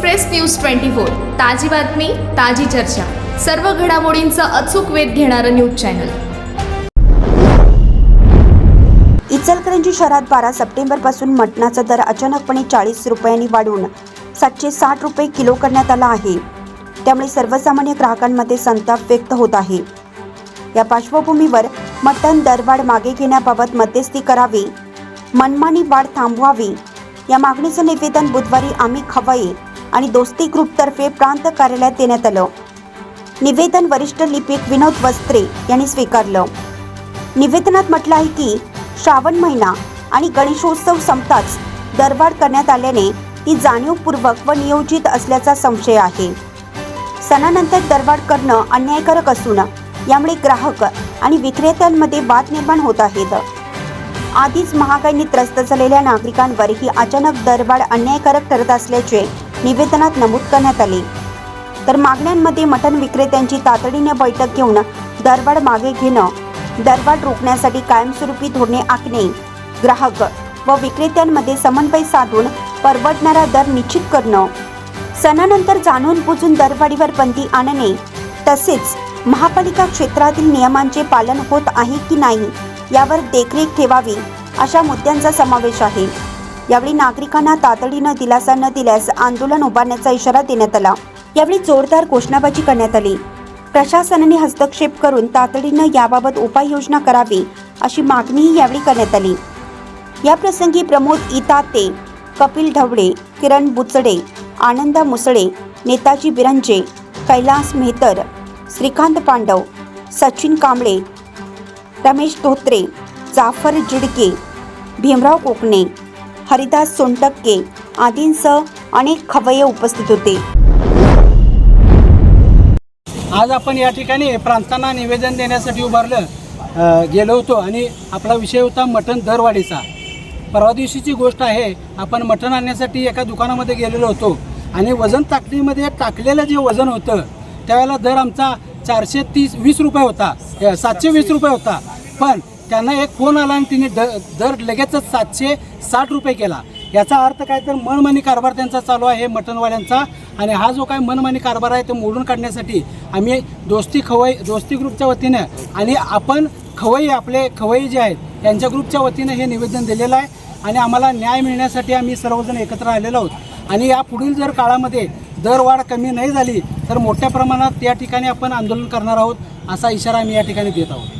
Express news twenty four ताजी बातमी ताजी चर्चा. सर्व घडामोडींचा अचूक वेध घेणारं न्यूज चॅनल. इचलकरंजी शहरात बारा सप्टेंबरपासून मटणाचा दर अचानकपणे चाळीस रुपयांनी वाढून सातशे साठ रुपये किलो करण्यात आला आहे. त्यामुळे सर्वसामान्य ग्राहकांमध्ये संताप व्यक्त होत आहे. या पार्श्वभूमीवर मटण दरवाढ मागे घेण्याबाबत मध्यस्थी करावी मनमानी वाढ थांबवावी या मागणीचं निवेदन बुधवारी आम्ही खवाई आणि दोस्ती ग्रुपतर्फे प्रांत कार्यालयात देण्यात आलं. निवेदन वरिष्ठ लिपिक विनोद वस्त्रे यांनी स्वीकारलं. निवेदनात म्हटलं आहे की श्रावण महिना आणि गणेशोत्सव संपताच दरवाढ करण्यात आल्याने ती जाणीवपूर्वक व नियोजित असल्याचा संशय आहे. सणानंतर दरवाढ करणं अन्यायकारक असून यामुळे ग्राहक आणि विक्रेत्यांमध्ये वाद निर्माण होत आहेत. आधीच महागाईने त्रस्त झालेल्या नागरिकांवर ही अचानक दरवाढ अन्यायकारक ठरत असल्याचे निवेदनात नमूद करण्यात आले. तर मागण्यांमध्ये मटण विक्रेत्यांची तातडीने बैठक घेऊन दरवाढ मागे घेणं दरवाढ रोखण्यासाठी कायमस्वरूपी धोरणे आखणे ग्राहक व विक्रेत्यांमध्ये समन्वय साधून परवडणारा दर निश्चित करणं सणानंतर जाणून बुजून दरवाढीवर बंदी आणणे तसेच महापालिका क्षेत्रातील नियमांचे पालन होत आहे की नाही यावर देखरेख ठेवावी अशा मुद्द्यांचा समावेश आहे. यावेळी नागरिकांना तातडीनं दिलासा न दिल्यास आंदोलन उभारण्याचा इशारा देण्यात आला. यावेळी जोरदार घोषणाबाजी करण्यात आली. प्रशासनाने हस्तक्षेप करून तातडीनं याबाबत उपाययोजना करावी अशी मागणीही यावेळी करण्यात आली. या प्रसंगी प्रमोद इताते कपिल ढवळे किरण बुचडे आनंदा मुसळे नेताजी बिरंजे कैलास मेहतर श्रीकांत पांडव सचिन कांबळे रमेश धोत्रे जाफर जिडके भीमराव कोकणे हरिदास सोनटक्के आदींसह अनेक खवय्ये उपस्थित होते. आज आपण या ठिकाणी प्रांतांना निवेदन देण्यासाठी उभारलं गेलो होतो आणि आपला विषय होता मटण दरवाढीचा. परवा दिवशीची गोष्ट आहे आपण मटण आणण्यासाठी एका दुकानामध्ये गेलेलो होतो आणि वजन टाकणीमध्ये टाकलेलं जे वजन होतं त्यावेळेला दर आमचा चारशे तीस वीस रुपये होता सातशे वीस रुपये होता. पण त्यांना एक फोन आला आणि तिने द दर लगेचच सातशे साठ रुपये केला. याचा अर्थ काय तर मनमानी कारभार त्यांचा चालू आहे मटणवाड्यांचा आणि हा जो काय मनमानी कारभार आहे तो मोडून काढण्यासाठी आम्ही दोस्ती खवई दोस्ती ग्रुपच्या वतीनं आणि आपण खवई आपले खवई जे आहेत त्यांच्या ग्रुपच्या वतीनं हे निवेदन दिलेलं आहे आणि आम्हाला न्याय मिळण्यासाठी आम्ही सर्वजण एकत्र आलेलो आहोत. आणि या पुढील जर काळामध्ये दरवाढ कमी नाही झाली तर मोठ्या प्रमाणात या ठिकाणी आपण आंदोलन करणार आहोत असा इशारा आम्ही या ठिकाणी देत आहोत.